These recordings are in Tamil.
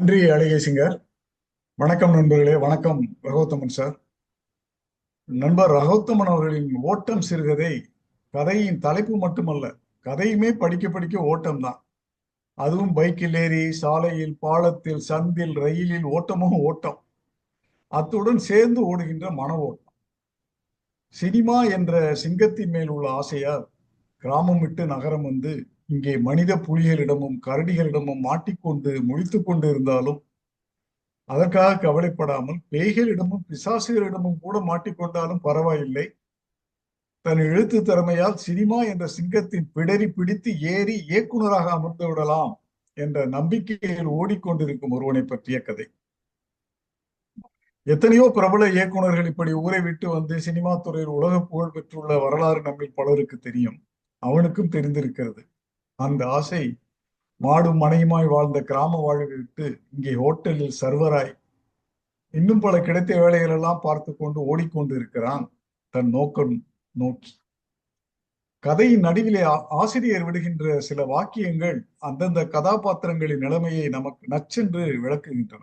நன்றி அழகேசிங்கர் வணக்கம் நண்பர்களே வணக்கம் ரகோத்தமன் சார். நண்பர் ரகோத்தமன் அவர்களின் ஓட்டம் சிறுகதை கதையின் தலைப்பு மட்டுமல்ல கதையுமே படிக்க படிக்க ஓட்டம் தான் அதுவும் பைக்கில் ஏறி சாலையில் பாலத்தில் சந்தில் ரயிலில் ஓட்டமும் ஓட்டம். அத்துடன் சேர்ந்து ஓடுகின்ற மன ஓட்டம். சினிமா என்ற சிங்கத்தின் மேல் உள்ள ஆசையால் கிராமம் விட்டு நகரம் வந்து இங்கே மனித புலிகளிடமும் கரடிகளிடமும் மாட்டிக்கொண்டு முழித்துக் கொண்டு இருந்தாலும் அதற்காக கவலைப்படாமல் பேய்களிடமும் பிசாசுகளிடமும் கூட மாட்டிக்கொண்டாலும் பரவாயில்லை. தன் எழுத்து திறமையால் சினிமா என்ற சிங்கத்தின் பிடரி பிடித்து ஏறி இயக்குனராக அமர்ந்து விடலாம் என்ற நம்பிக்கையில் ஓடிக்கொண்டிருக்கும் ஒருவனை பற்றிய கதை. எத்தனையோ பிரபல இயக்குனர்கள் இப்படி ஊரை விட்டு வந்து சினிமா துறையில் உலக புகழ் பெற்றுள்ள வரலாறு நம்மில் பலருக்கு தெரியும். அவனுக்கும் தெரிந்திருக்கிறது. அந்த ஆசை மாடும் மனையுமாய் வாழ்ந்த கிராம வாழ்வை விட்டு இங்கே ஹோட்டலில் சர்வராய். இன்னும் பல கிடைத்த வேலைகளெல்லாம் பார்த்து கொண்டு ஓடிக்கொண்டு இருக்கிறான் தன் நோக்கம் நோக்கி. கதையின் நடுவிலே ஆசிரியர் விடுகின்ற சில வாக்கியங்கள் அந்தந்த கதாபாத்திரங்களின் நிலைமையை நமக்கு நச்சென்று விளக்குகின்றன.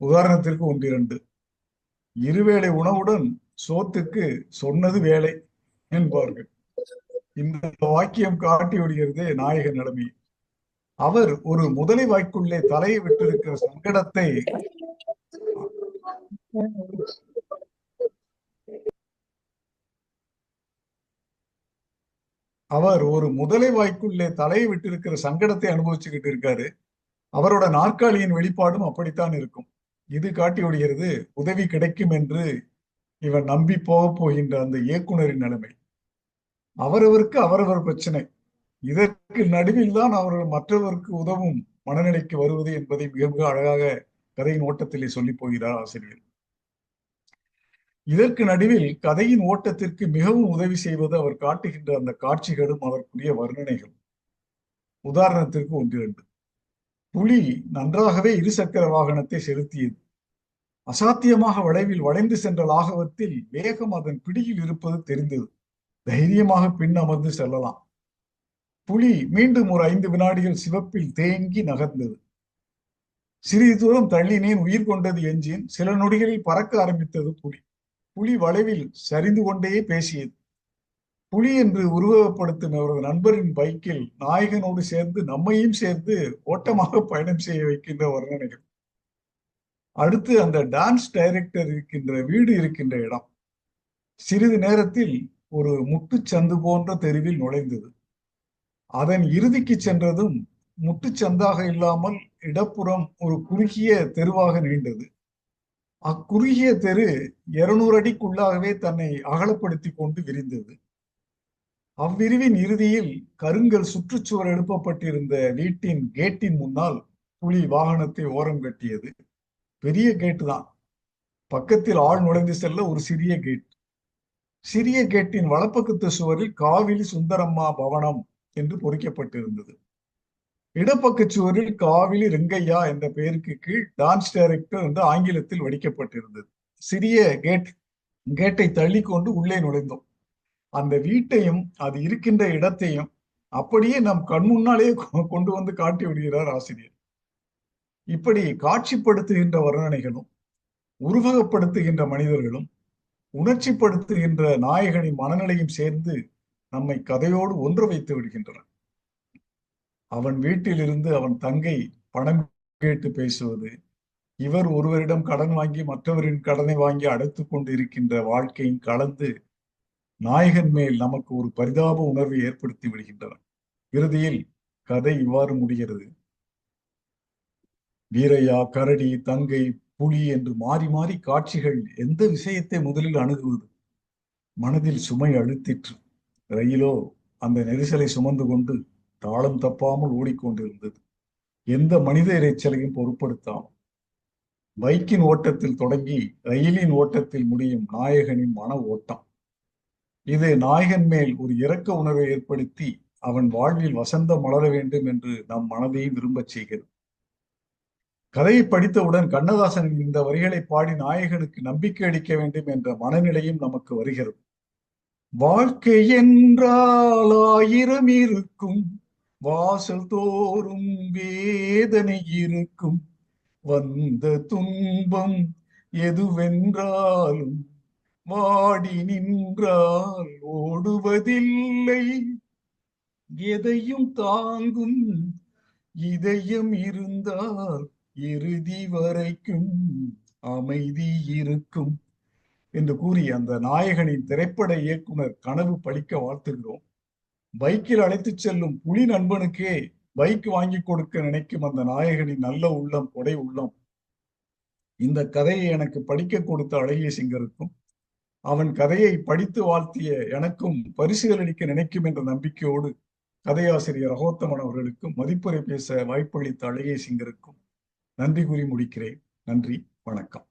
உதாரணத்திற்கு ஒன்றிரண்டு. இருவேளை உணவுடன் சோத்துக்கு சொன்னது வேலை என்பார்கள். இந்த வாக்கியம் காட்டி விடுகிறது நாயக நிலைமை அவர் ஒரு முதலை வாய்க்குள்ளே தலையை விட்டிருக்கிற சங்கடத்தை அவர் ஒரு முதலை வாய்க்குள்ளே தலையை விட்டிருக்கிற சங்கடத்தை அனுபவிச்சுக்கிட்டு இருக்காரு. அவரோட நாற்காலியின் வெளிப்பாடும் அப்படித்தான் இருக்கும். இது காட்டி விடுகிறது உதவி கிடைக்கும் என்று இவன் நம்பி போக போகின்ற அந்த இயக்குனரின் நிலைமை. அவரவருக்கு அவரவர் பிரச்சனை. இதற்கு நடுவில் தான் அவர்கள் மற்றவருக்கு உதவும் மனநிலைக்கு வருவது என்பதை மிக மிக அழகாக கதையின் ஓட்டத்திலே சொல்லி போகிறார் ஆசிரியர். இதற்கு நடுவில் கதையின் ஓட்டத்திற்கு மிகவும் உதவி செய்வது அவர் காட்டுகின்ற அந்த காட்சிகளும் அதற்குரிய வர்ணனைகளும் உதாரணத்திற்கு ஒன்றிரண்டு புலி நன்றாகவே இருசக்கர வாகனத்தை செலுத்தியது. அசாத்தியமாக வளைவில் வளைந்து சென்ற லாகவத்தில் வேகம் அதன் பிடியில் இருப்பது தெரிந்தது. தைரியமாக பின் அமர்ந்து செல்லலாம். புலி மீண்டும் ஒரு ஐந்து வினாடிகள் சிவப்பில் தேங்கி நகர்ந்தது. சிறிது தூரம் தள்ளினேன் உயிர் கொண்டது எஞ்சின் சில நொடிகளில் பறக்க ஆரம்பித்தது புலி. புலி வளைவில் சரிந்து கொண்டே பேசியது. புலி என்று உருவகப்படுத்தும் அவரது நண்பரின் பைக்கில் நாயகனோடு சேர்ந்து நம்மையும் சேர்ந்து ஓட்டமாக பயணம் செய்ய வைக்கின்ற வர்ணனைகள். அடுத்து அந்த டான்ஸ் டைரக்டர் இருக்கின்ற வீடு இருக்கின்ற இடம். சிறிது நேரத்தில் ஒரு முட்டுச்சந்து போன்ற தெருவில் நுழைந்தது. அதன் இறுதிக்கு சென்றதும் முட்டுச்சந்தாக இல்லாமல் இடப்புறம் ஒரு குறுகிய தெருவாக நீண்டது. அக்குறுகிய தெரு இருநூறு அடிக்குள்ளாகவே தன்னை அகலப்படுத்தி கொண்டு விரிந்தது. அவ்விரிவின் இறுதியில் கருங்கல் சுற்றுச்சுவர் எழுப்பப்பட்டிருந்த வீட்டின் கேட்டின் முன்னால் புலி வாகனத்தை ஓரம் கட்டியது. பெரிய கேட்டு தான் பக்கத்தில் ஆள் நுழைந்து செல்ல ஒரு சிறிய கேட். சிறிய கேட்டின் வலப்பக்கத்து சுவரில் காவிலி சுந்தரம்மா பவனம் என்று பொறிக்கப்பட்டிருந்தது. இடப்பக்க சுவரில் காவிலி ரெங்கையா என்ற பெயருக்கு கீழ் டான்ஸ் டைரக்டர் என்று ஆங்கிலத்தில் வடிக்கப்பட்டிருந்தது. சிறிய கேட் கேட்டை தள்ளி கொண்டு உள்ளே நுழைந்தோம். அந்த வீட்டையும் அது இருக்கின்ற இடத்தையும் அப்படியே நம் கண் முன்னாலேயே கொண்டு வந்து காட்டி விடுகிறார் ஆசிரியர். இப்படி காட்சிப்படுத்துகின்ற வர்ணனைகளும் உருவகப்படுத்துகின்ற மனிதர்களும் உணர்ச்சிப்படுத்துகின்ற நாயகனின் மனநிலையும் சேர்ந்து நம்மை கதையோடு ஒன்று வைத்து விடுகின்றன அவன் வீட்டிலிருந்து அவன் தங்கை பணம் கேட்டு பேசுவது இவர் ஒருவரிடம் கடன் வாங்கி மற்றவரின் கடனை வாங்கி அடைத்து கொண்டு இருக்கின்ற வாழ்க்கையும் கலந்து நாயகன் மேல் நமக்கு ஒரு பரிதாப உணர்வை ஏற்படுத்தி விடுகின்றன இறுதியில் கதை இவ்வாறு முடிகிறது. வீரையா கரடி தங்கை புலி என்று மாறி மாறி காட்சிகள் எந்த விஷயத்தை முதலில் அணுகுவது? மனதில் சுமை அழுத்திற்று. ரயிலோ அந்த நெரிசலை சுமந்து கொண்டு தாளம் தப்பாமல் ஓடிக்கொண்டிருந்தது. எந்த மனித இறைச்சலையும் பொருட்படுத்தாமல். பைக்கின் ஓட்டத்தில் தொடங்கி ரயிலின் ஓட்டத்தில் முடியும் நாயகனின் மன ஓட்டம். இது நாயகன் மேல் ஒரு இரக்க உணர்வை ஏற்படுத்தி அவன் வாழ்வில் வசந்தம் மலர வேண்டும் என்று நம் மனதையும் விரும்பச் செய்கிறது. கதையை படித்தவுடன் கண்ணதாசனின் இந்த வரிகளை பாடி நாயகனுக்கு நம்பிக்கை அளிக்க வேண்டும் என்ற மனநிலையும் நமக்கு வருகிறது. வாழ்க்கை என்றால் ஆயிரம் இருக்கும் வாசல் தோறும் வேதனை இருக்கும். வந்த துன்பம் எதுவென்றாலும் வாடி நின்றால் ஓடுவதில்லை. எதையும் தாங்கும் இதயம் இருந்தால் இறுதி வரைக்கும் அமைதி இருக்கும் என்று கூறி அந்த நாயகனின் திரைப்பட இயக்குனர் கனவு பழிக்க வாழ்த்துகிறோம். பைக்கில் அழைத்துச் செல்லும் புலி நண்பனுக்கே பைக் வாங்கி கொடுக்க நினைக்கும் அந்த நாயகனின் நல்ல உள்ளம் கொடை உள்ளம். இந்த கதையை எனக்கு படிக்க கொடுத்த அழகிய சிங்கருக்கும் அவன் கதையை படித்து வாழ்த்திய எனக்கும் பரிசுகள் அளிக்க நினைக்கும் என்ற நம்பிக்கையோடு கதையாசிரியர் ரகோத்தமன் அவர்களுக்கும் மதிப்புரை பேச வாய்ப்பளித்த அழகிய சிங்கருக்கும் நன்றி கூறி முடிக்கிறேன். நன்றி. வணக்கம்.